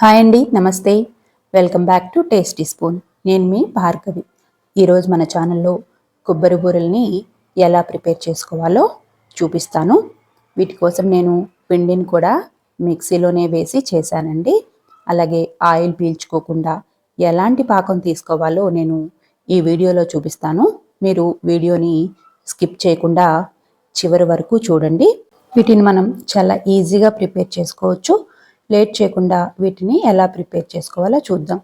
Hi అండి నమస్తే. Welcome back to tasty spoon. నేను మీ భార్గవి. ఈరోజు మన ఛానల్లో కొబ్బరి బూరెల్ని ఎలా ప్రిపేర్ చేసుకోవాలో చూపిస్తాను. వీటి కోసం నేను పిండిని కూడా మిక్సీలోనే వేసి చేశానండి. అలాగే ఆయిల్ పీల్చుకోకుండా ఎలాంటి పాకం తీసుకోవాలో నేను ఈ వీడియోలో చూపిస్తాను. మీరు వీడియోని స్కిప్ చేయకుండా చివరి వరకు చూడండి. వీటిని మనం చాలా ఈజీగా ప్రిపేర్ చేసుకోవచ్చు. లేట్ చేయకుండా వీటిని ఎలా ప్రిపేర్ చేసుకోవాలో చూద్దాం.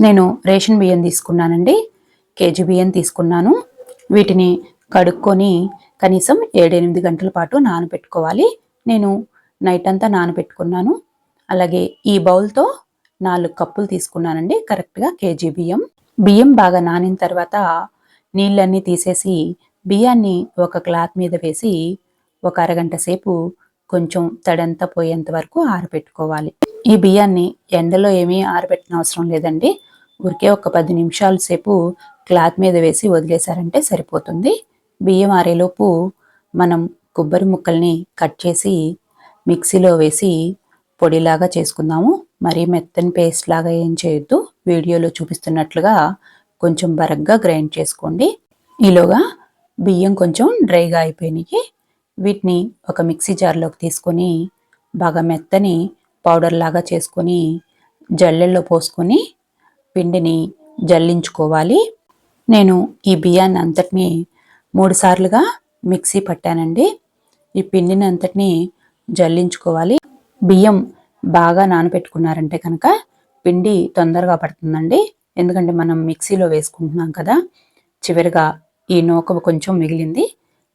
నేను రేషన్ బియ్యం తీసుకున్నానండి. కేజీ బియ్యం తీసుకున్నాను. వీటిని కడుక్కొని కనీసం ఏడెనిమిది గంటల పాటు నానబెట్టుకోవాలి. నేను నైట్ అంతా నానబెట్టుకున్నాను. అలాగే ఈ బౌల్తో నాలుగు కప్పులు తీసుకున్నానండి. కరెక్ట్గా కేజీ బియ్యం. బియ్యం బాగా నానిన తర్వాత నీళ్ళన్నీ తీసేసి బియ్యాన్ని ఒక క్లాత్ మీద వేసి ఒక అరగంట సేపు కొంచెం తడంతా పోయేంత వరకు ఆరబెట్టుకోవాలి. ఈ బియ్యాన్ని ఎండలో ఏమీ ఆరబెట్టిన అవసరం లేదండి. ఊరికే ఒక పది నిమిషాల సేపు క్లాత్ మీద వేసి వదిలేశారంటే సరిపోతుంది. బియ్యం ఆరేలోపు మనం కొబ్బరి ముక్కల్ని కట్ చేసి మిక్సీలో వేసి పొడిలాగా చేసుకుందాము. మరీ మెత్తని పేస్ట్ లాగా ఏం చేయొద్దు. వీడియోలో చూపిస్తున్నట్లుగా కొంచెం బరగ్గా గ్రైండ్ చేసుకోండి. ఈలోగా బియ్యం కొంచెం డ్రైగా అయిపోయినాయి. వీటిని ఒక మిక్సీ జార్లోకి తీసుకొని బాగా మెత్తని పౌడర్ లాగా చేసుకొని జల్లెల్లో పోసుకొని పిండిని జల్లించుకోవాలి. నేను ఈ బియ్యాన్ని అంతటిని మూడుసార్లుగా మిక్సీ పట్టానండి. ఈ పిండిని అంతటిని జల్లించుకోవాలి. బియ్యం బాగా నానబెట్టుకున్నారంటే కనుక పిండి తొందరగా పడుతుందండి. ఎందుకంటే మనం మిక్సీలో వేసుకుంటున్నాం కదా చివరిగా ఈ నూక కొంచెం మిగిలింది.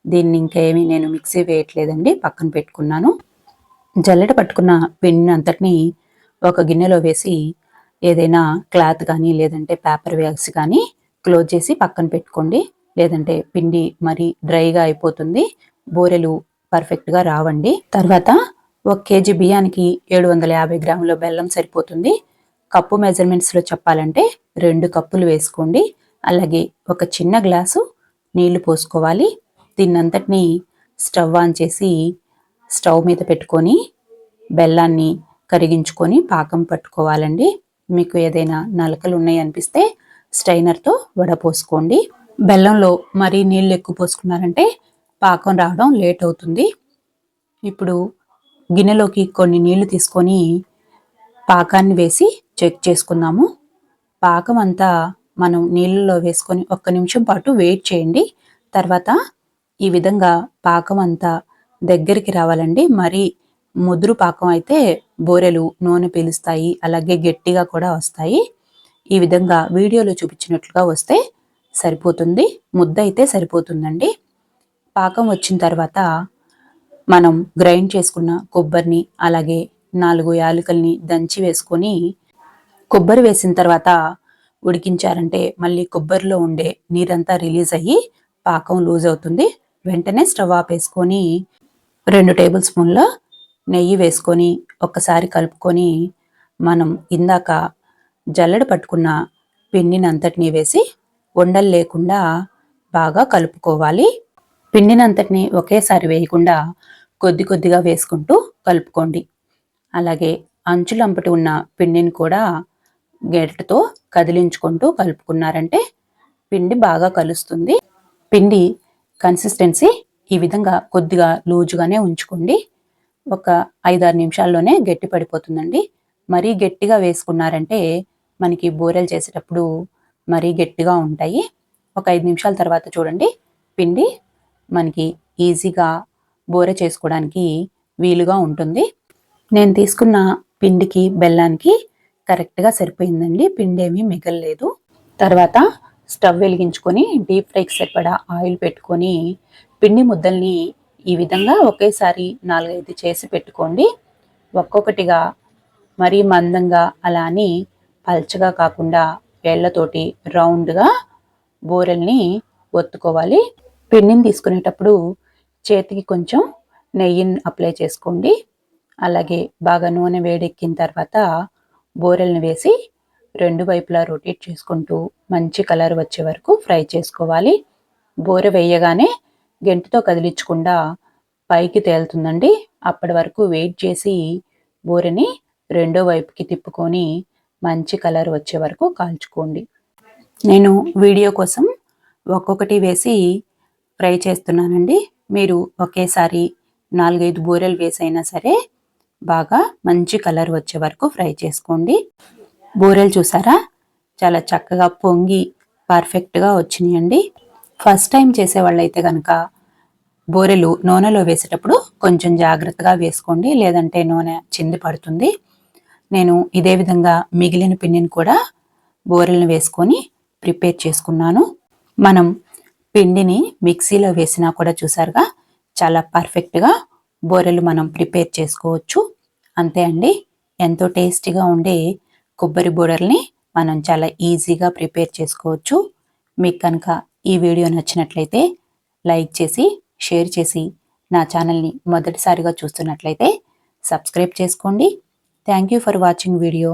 దీన్ని ఇంకేమీ నేను మిక్సీ వేయట్లేదండి. పక్కన పెట్టుకున్నాను. జల్లెడ పట్టుకున్న పిండిని అంతటిని ఒక గిన్నెలో వేసి ఏదైనా క్లాత్ కానీ లేదంటే పేపర్ బ్యాగ్స్ కానీ క్లోజ్ చేసి పక్కన పెట్టుకోండి. లేదంటే పిండి మరి డ్రైగా అయిపోతుంది. బూరెలు పర్ఫెక్ట్గా రావండి. తర్వాత ఒక కేజీ బియ్యానికి ఏడు వందల యాభై గ్రాముల బెల్లం సరిపోతుంది. కప్పు మెజర్మెంట్స్లో చెప్పాలంటే రెండు కప్పులు వేసుకోండి. అలాగే ఒక చిన్న గ్లాసు నీళ్ళు పోసుకోవాలి. దీన్నంతటినీ స్టవ్ ఆన్ చేసి స్టవ్ మీద పెట్టుకొని బెల్లాన్ని కరిగించుకొని పాకం పట్టుకోవాలండి. మీకు ఏదైనా నలకలు ఉన్నాయి అనిపిస్తే స్టైనర్తో వడపోసుకోండి బెల్లంలో మరీ నీళ్ళు ఎక్కువ పోసుకున్నారంటే పాకం రావడం లేట్ అవుతుంది. ఇప్పుడు గిన్నెలోకి కొన్ని నీళ్ళు తీసుకొని పాకాన్ని వేసి చెక్ చేసుకుందాము. పాకం అంతా మనం నీళ్ళలో వేసుకొని ఒక్క నిమిషం పాటు వెయిట్ చేయండి. తర్వాత ఈ విధంగా పాకం అంతా దగ్గరికి రావాలండి. మరి ముదురు పాకం అయితే బోరెలు నూనె పీలుస్తాయి అలాగే గట్టిగా కూడా వస్తాయి. ఈ విధంగా వీడియోలో చూపించినట్లుగా వస్తే సరిపోతుంది. ముద్ద అయితే సరిపోతుందండి. పాకం వచ్చిన తర్వాత మనం గ్రైండ్ చేసుకున్న కొబ్బరిని అలాగే నాలుగు యాలకుల్ని దంచి వేసుకొని కొబ్బరి వేసిన తర్వాత ఉడికించారంటే మళ్ళీ కొబ్బరిలో ఉండే నీరంతా రిలీజ్ అయ్యి పాకం లూజ్ అవుతుంది. వెంటనే స్టవ్ ఆపేసుకొని రెండు టేబుల్ స్పూన్ల నెయ్యి వేసుకొని ఒక్కసారి కలుపుకొని మనం ఇందాక జల్లెడ పట్టుకున్న పిండినంతటిని వేసి ఉండలు లేకుండా బాగా కలుపుకోవాలి. పిండినంతటిని ఒకేసారి వేయకుండా కొద్ది కొద్దిగా వేసుకుంటూ కలుపుకోండి. అలాగే అంచులంపటి ఉన్న పిండిని కూడా గెరటతో కదిలించుకుంటూ కలుపుకున్నారంటే పిండి బాగా కలుస్తుంది. పిండి కన్సిస్టెన్సీ ఈ విధంగా కొద్దిగా లూజుగానే ఉంచుకోండి. ఒక ఐదారు నిమిషాల్లోనే గట్టి పడిపోతుందండి. మరీ గట్టిగా వేసుకున్నారంటే మనకి బూరెలు చేసేటప్పుడు మరీ గట్టిగా ఉంటాయి. ఒక ఐదు నిమిషాల తర్వాత చూడండి. పిండి మనకి ఈజీగా బూర చేసుకోవడానికి వీలుగా ఉంటుంది. నేను తీసుకున్న పిండికి బెల్లానికి కరెక్ట్గా సరిపోయిందండి. పిండి ఏమీ మిగలలేదు. తర్వాత స్టవ్ వెలిగించుకొని డీప్ ఫ్రైకి సరిపడా ఆయిల్ పెట్టుకొని పిండి ముద్దల్ని ఈ విధంగా ఒకేసారి నాలుగైదు చేసి పెట్టుకోండి. ఒక్కొక్కటిగా మరీ మందంగా అలా అని పల్చగా కాకుండా వేళ్ళతోటి రౌండ్గా బూరెల్ని ఒత్తుకోవాలి. పిండిని తీసుకునేటప్పుడు చేతికి కొంచెం నెయ్యిని అప్లై చేసుకోండి. అలాగే బాగా నూనె వేడెక్కిన తర్వాత బూరెల్ని వేసి రెండు వైపులా రొటేట్ చేసుకుంటూ మంచి కలర్ వచ్చే వరకు ఫ్రై చేసుకోవాలి. బోర వేయగానే గెంటితో కదిలించకుండా పైకి తేలుతుందండి. అప్పటి వరకు వెయిట్ చేసి బూరెని రెండో వైపుకి తిప్పుకొని మంచి కలర్ వచ్చే వరకు కాల్చుకోండి. నేను వీడియో కోసం ఒక్కొక్కటి వేసి ఫ్రై చేస్తున్నానండి. మీరు ఒకేసారి నాలుగైదు బూరెలు వేసైనా సరే బాగా మంచి కలర్ వచ్చే వరకు ఫ్రై చేసుకోండి. బూరెలు చూసారా? చాలా చక్కగా పొంగి పర్ఫెక్ట్గా వచ్చినాయండి. ఫస్ట్ టైం చేసే వాళ్ళైతే కనుక బోరెలు నూనెలో వేసేటప్పుడు కొంచెం జాగ్రత్తగా వేసుకోండి లేదంటే నూనె చింది పడుతుంది. నేను ఇదే విధంగా మిగిలిన పిండిని కూడా బోరెలను వేసుకొని ప్రిపేర్ చేసుకున్నాను. మనం పిండిని మిక్సీలో వేసినా కూడా చూసారుగా చాలా పర్ఫెక్ట్గా బోరెలు మనం ప్రిపేర్ చేసుకోవచ్చు. అంతే అండి. ఎంతో టేస్టీగా ఉండే కొబ్బరి బోరెల్ని మనం చాలా ఈజీగా ప్రిపేర్ చేసుకోవచ్చు. మీకు కనుక ఈ వీడియో నచ్చినట్లయితే లైక్ చేసి షేర్ చేసి నా ఛానల్ని మొదటిసారిగా చూస్తున్నట్లయితే సబ్స్క్రైబ్ చేసుకోండి. Thank you for watching video